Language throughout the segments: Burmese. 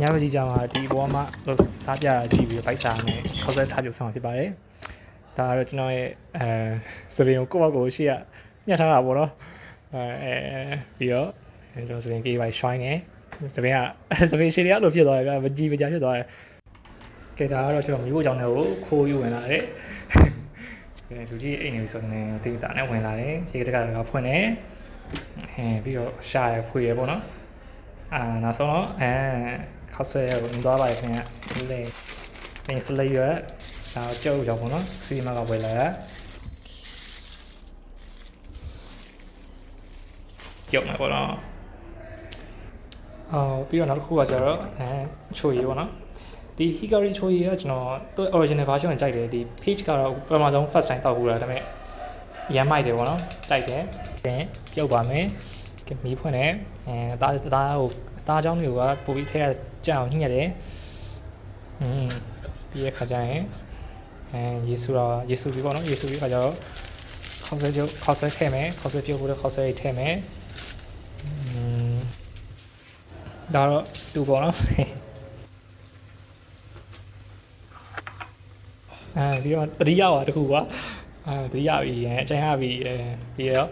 ညမကြီးကြောင်ကဒီဘောမှာလို့စားပြတာကြည့်ပြီးတော့ဗိုက်စာနဲ့ခေါက်ဆွဲထားကြုံဆောင်ဖြစ်ပါတယ်ဒါကတော့ကျွန်တော်ရဲ့အဲစပင်ကိုကိုယ့်ဘက်ကိုရှေ့ကညှက်ထားတာပေါ့နော်အဲအဲပြီးတော့ကျွန်တော်စပင်ကြီးပါရွှိုင်းနေစပင်ကစပင်ရှည်တွေကလို့ဖြစ်သွားတယ်ဗျမကြည်မကြဖြစ်သွားတယ်ကဲဒါကတော့ကျွန်တော်မျိုးကြောင်တွေကိုခိုးယူဝင်လာတယ်အဲလူကြီးအိမ်နေပြီဆိုရင်တိတာနဲ့ဝင်လာတယ်ရေတက်ကကဖွင့်တယ်ဟဲပြီးတော့ရှာရဖွေရပေါ့နော်အာနောက်ဆုံးတော့အဲ ခောက်ဆွဲကိုမြင်သွားပါတယ်ခင်ဗျဒီလေနေစလေးရွက်ဒါကျုပ်ကြောင့်ပေါ့နော်စီမကဝယ်လာတာကျုပ်မှာပေါ့နော်အော်ပြီးတော့နောက်တစ်ခုကကျတော့အဲချိုရီပေါ့နော်ဒီ Hikari ချိုရီကကျွန်တော်သူ original version ကိုကြိုက်တယ်ဒီ page ကတော့ပထမဆုံး first time တောက်ဘူးလားဒါပေမဲ့ရမ်းမိုက်တယ်ပေါ့နော်ကြိုက်တယ်ပြန်ပြုတ်ပါမယ်ကဲမီးဖွင့်တယ်အဲအသားအသားဟို အသားချောင်းတွေကပို့ပြီးထဲကကြအောင်ညှက်တယ်อืมပြီးရခါကျရင်အဲယေစုတော့ယေစုပြီးပေါ့နော်ယေစုပြီးခါကျတော့ခေါက်ဆွဲပြုတ်ခေါက်ဆွဲထည့်မယ်ခေါက်ဆွဲပြုတ်ဖို့လည်းခေါက်ဆွဲထည့်မယ်อืมဒါတော့တူပေါ့နော်အဲဒီတော့တတိယပါတခုကွာအဲတတိယပြီအဲအချိန်ရပြီအဲပြီးတော့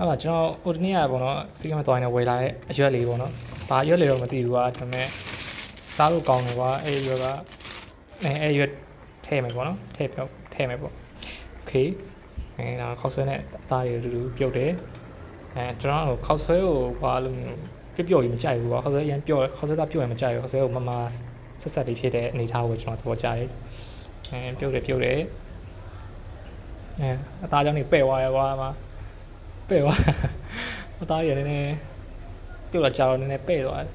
အဲ့မှာကျွန်တော်ဟိုတနေ့ကပေါ့နော်စီကမတော်ရင်ဝယ်လာတဲ့အရွက်လေးပေါ့နော်။ဘာအရွက်လေးတော့မသိဘူးကွာဒါပေမဲ့စားလို့ကောင်းတယ်ကွာအဲ့ဒီရွက်ကအဲအဲ့ရွက်ထည့်မယ်ပေါ့နော်ထည့်ပြောထည့်မယ်ပေါ့။ Okay အဲဒါခောက်ဆွဲနဲ့အသားတွေအတူတူပြုတ်တယ်။အဲကျွန်တော်တို့ခောက်ဆွဲကိုဘာလို့ပြပြော်ကြီးမကြိုက်ဘူးကွာခောက်ဆွဲအရင်ပြော့ခောက်ဆွဲသားပြော့ရင်မကြိုက်ဘူးခောက်ဆွဲကိုမမဆက်ဆက်လေးဖြစ်တဲ့အနေအထားကိုကျွန်တော်သဘောကျတယ်။အဲပြုတ်တယ်ပြုတ်တယ်အဲအသားကြောင့်နေပဲ့သွားရကွာမှာ ပဲ့သွားမသားရနည်းနည်းပြုတ်လာကြတော့နည်းနည်းပဲ့သွားတယ်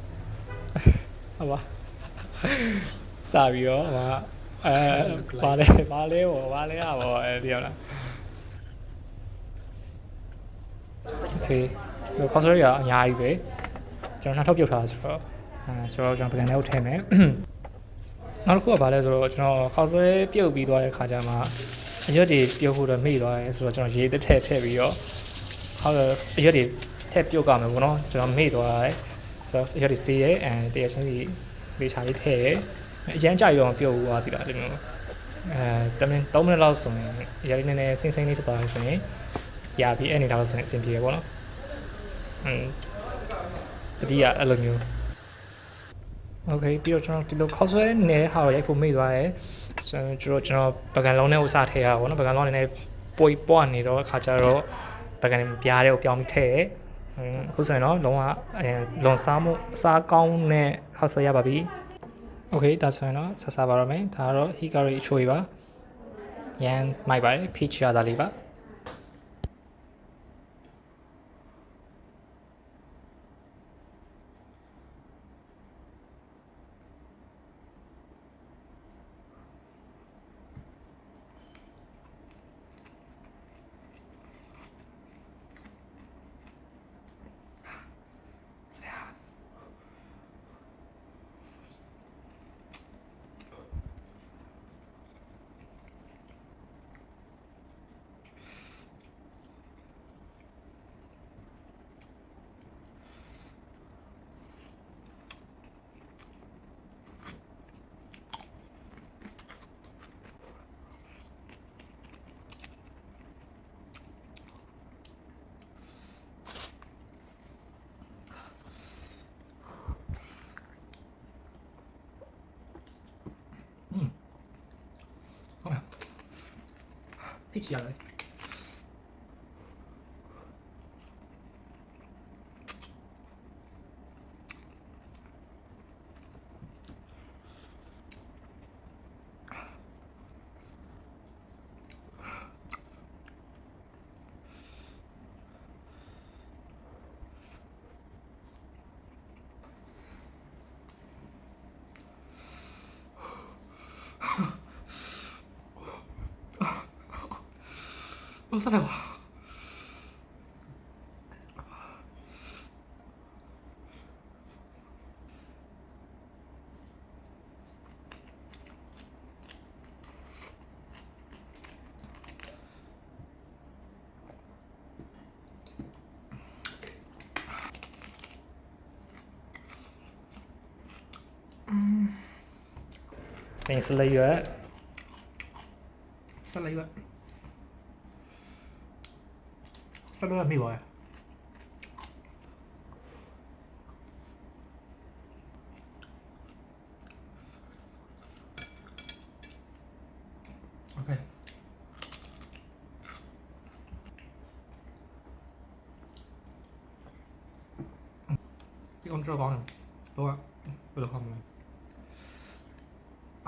ဟုတ်ပါစပြီးတော့ဟိုအဲဘာလဲဘာလဲဟောဘာလဲอ่ะဟောအဲဒီဟုတ်လား Okay ဒီ cursor ရအများကြီးပဲကျွန်တော်နောက်ထပ်ပြုတ်ထားတာဆိုတော့အဲဆိုတော့ကျွန်တော်ပြန်လဲကိုထည့်မယ်နောက်တစ်ခုကဘာလဲဆိုတော့ကျွန်တော် cursor ပြုတ်ပြီးသွားတဲ့ခါကျမှအရွက်တွေပြုတ်ဖို့တော့မေ့သွားတယ်ဆိုတော့ကျွန်တော်ရေးတစ်ထည့်ထည့်ပြီးတော့ ဟုတ်တယ်အရက်တွေထည့်ပြုတ်ကမယ်ပေါ့နော်ကျွန်တော်မေ့သွားတယ်ဆိုတော့အရက်တွေစေးရဲအဲတရချင်းစီလေချာလေးထည့်ရဲအရန်ကြရောပြုတ်သွားသီလားဒီလိုအဲတမင်3မိနစ်လောက်ဆိုရင်အရက်လေးနည်းနည်းဆင်းဆင်းလေးဖြစ်သွားတယ်ဆိုရင်ရပြီအဲ့အနေထားလို့ဆိုရင်အဆင်ပြေရပေါ့နော်อืมတတိယအဲ့လိုမျိုးโอเคပြီးတော့ကျွန်တော်ဒီလိုခေါက်ဆွဲနေတဲ့ဟာကိုရိုက်ဖို့မေ့သွားတယ်ဆိုတော့ကျွန်တော်ကျွန်တော်ပကံလုံးနဲ့ဥစားထည့်ရတာပေါ့နော်ပကံလုံးအနေနဲ့ပွိပွားနေတော့အခါကျတော့ ပကံပြားတွေကိုပြောင်းပြီးထည့်ရဲအခုဆိုရင်တော့လုံးဝအဲလွန်စားမှုအစားကောင်းနဲ့ဟောက်ဆွဲရပါပြီโอเคဒါဆိုရင်တော့ဆက်စားပါတော့မယ်ဒါကတော့ hikari အချိုးပါရန်မိုက်ပါတယ် peach ရတာလေးပါ peach ရ Oh, 来哇！嗯，你是 Eh, salah ရဲ့ Okay. ဒီ control ကောင်းတယ်တော့ဘယ်လိုခေါ်မလဲ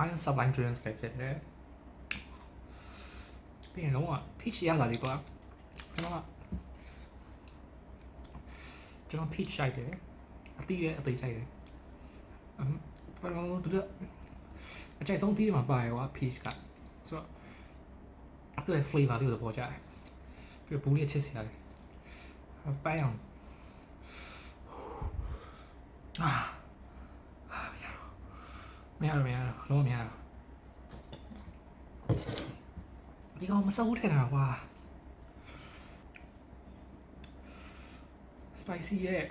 iron sublime drills တွေဖြစ်တယ်ပြီးရင်လုံးဝ pitch ရတာလေးကွာကျွန်တော်က ကျွန်တော် pitch ရှိုက်တယ်အတိရဲ့အသေးရှိုက်တယ်အမ်ဘာလို့တူတဲ့အကြိုက်ဆုံးတီးမှာပါရွာ pitch ကဆိုတော့သူ့ရဲ့ flavor လေးကိုပေါ်ကြတယ်ပြီးတော့ဘူးလေးချစ်စရာလေးပန်းအောင်အာမရတော့မရတော့လုံးဝမရတော့ဒီကောင်မစဘူးထင်တာကွာ spicy ရဲ့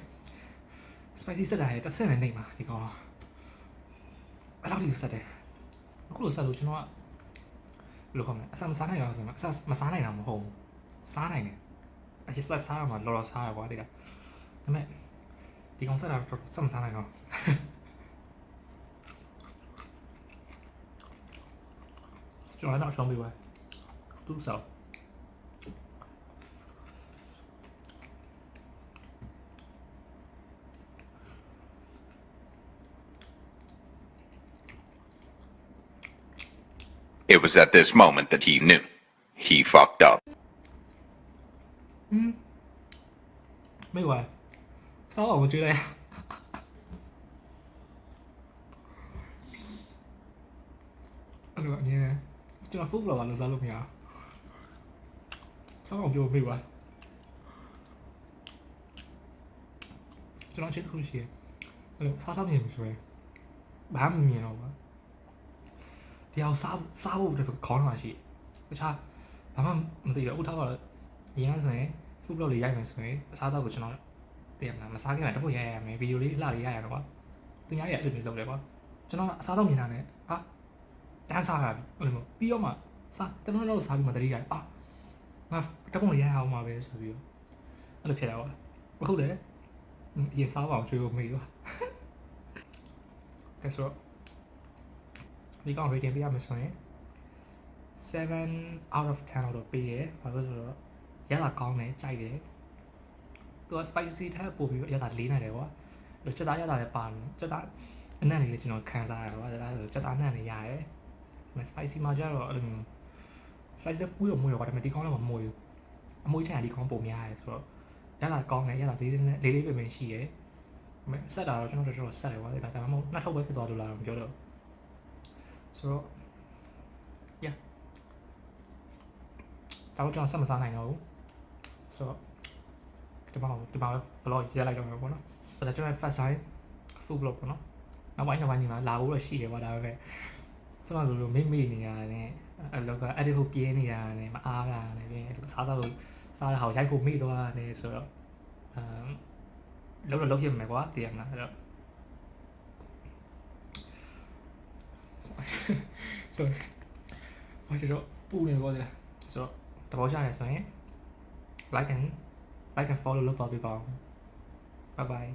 spicy စက်တာရဲ့တစ်ဆက်ပဲနေမှာဒီကောင်အဲ့လောက်ကြီးစက်တယ်အခုလိုဆက်လို့ကျွန်တော်ကဘယ်လိုခေါ်မလဲအစမစားနိုင်တော့ဆိုတော့အစမစားနိုင်တာမဟုတ်ဘူးစားနိုင်တယ်အချစ်ဆက်စားရမှာလော်လော်စားရကွာဒီကဒါပေမဲ့ဒီကောင်စက်တာတော့စက်မစားနိုင်တော့ကျွန်တော်တော့ရှောင်းပေးပါသူ့ဆောက် It was at this moment that he knew he fucked up. Mm. 没有哎，骚扰我觉得呀。အဲ့လိုအနေနဲ့ကျွန်တော်ဖုန်းလာလာစားလို့မရ။ဆောင်းအောင်ပြောပေးပါ။ကျွန်တော်ချင်းခုရှိရဲ့အဲ့လိုစားတော့မြင်ပြီဆိုရင်ဘာမှမမြင်တော့ဘူး။ ဒီအောင်စားစားဖို့တခေါင်းမှာရှိတခြားဘာမှမသိတော့ဥထားတော့အရင်ကဆိုရင်ဖုတ်ဘလော်လေးရိုက်မယ်ဆိုရင်အစားတော့ကိုကျွန်တော်သိရမလားမစားခင်မှာတစ်ခုရိုက်ရမယ်ဗီဒီယိုလေးအလှလေးရိုက်ရမယ်ကွာသူများရဲ့အဲ့လိုမျိုးလုပ်တယ်ကွာကျွန်တော်အစားတော့မြင်တာနဲ့ဟာတန်းစားရပြီအဲ့လိုမျိုးပြီးတော့မှစားတမန်တော့စားပြီးမှတတိယအာငါတပုံလေးရိုက်အောင်ပါပဲဆိုပြီးတော့အဲ့လိုဖြစ်တာကွာဟုတ်တယ်အရင်စားပါအောင်ကျွေးဖို့မေးပါကဲဆိုတော့ ဒီကောင် rating ပေးရမယ်ဆိုရင်7 out of 10လို့တော့ပေးရဲဘာလို့လဲဆိုတော့ရတာကောင်းတယ်ကြိုက်တယ်သူက spicy ထက်ပိုပြီးရတာလေးနိုင်တယ်ကွာအဲ့ချက်သားရတာလည်းပါတယ်ချက်သားအနံ့လေးလည်းကျွန်တော်ခံစားရတယ်ကွာဒါဆိုချက်သားအနံ့လေးရတယ် spicy မှာကျတော့အဲ့လိုမျိုး spicy လည်းပူးရမွေးရကွာဒါပေမဲ့ဒီကောင်းလည်းမမွေးဘူးအမွေးချင်တာဒီကောင်းပုံများရတယ်ဆိုတော့ရတာကောင်းတယ်ရတာလေးလေးလေးလေးပဲပဲရှိတယ်ဒါပေမဲ့ဆက်တာတော့ကျွန်တော်တို့တော့ဆက်တယ်ကွာဒါဒါမှမဟုတ်နှစ်ထုပ်ပဲဖြစ်သွားလို့လားတော့မပြောတော့ ဆိုတော့ yeah တော့ကျွန်တော်ဆက်မစားနိုင်တော့ဘူးဆိုတော့ဒီမှာဒီမှာ vlog ရက်လိုက်တော့မယ်ပေါ့နော်ဒါကျွန်တော် first time food vlog ပေါ့နော်နောက်ပိုင်းနောက်ပိုင်းညီမလာဖို့တော့ရှိတယ်ကွာဒါပေမဲ့စမလိုလိုမိတ်မိနေရတယ်အဲ့လောကအဲ့ဒီကိုပြင်းနေရတယ်မအားတာနဲ့ပြင်းစားတော့စားတဲ့ဟာကိုရိုက်ဖို့မိသွားတယ်ဆိုတော့အမ်လောက်တော့လောက်ဖြစ်မယ်ကွာတည်ရမလားအဲ့တော့ ဆိုဘာကျတော့ပူနေပေါ့ကြာဆိုတော့သဘောကျတယ်ဆိုရင် like and like and follow လုပ်တော့ပြပါဦး bye bye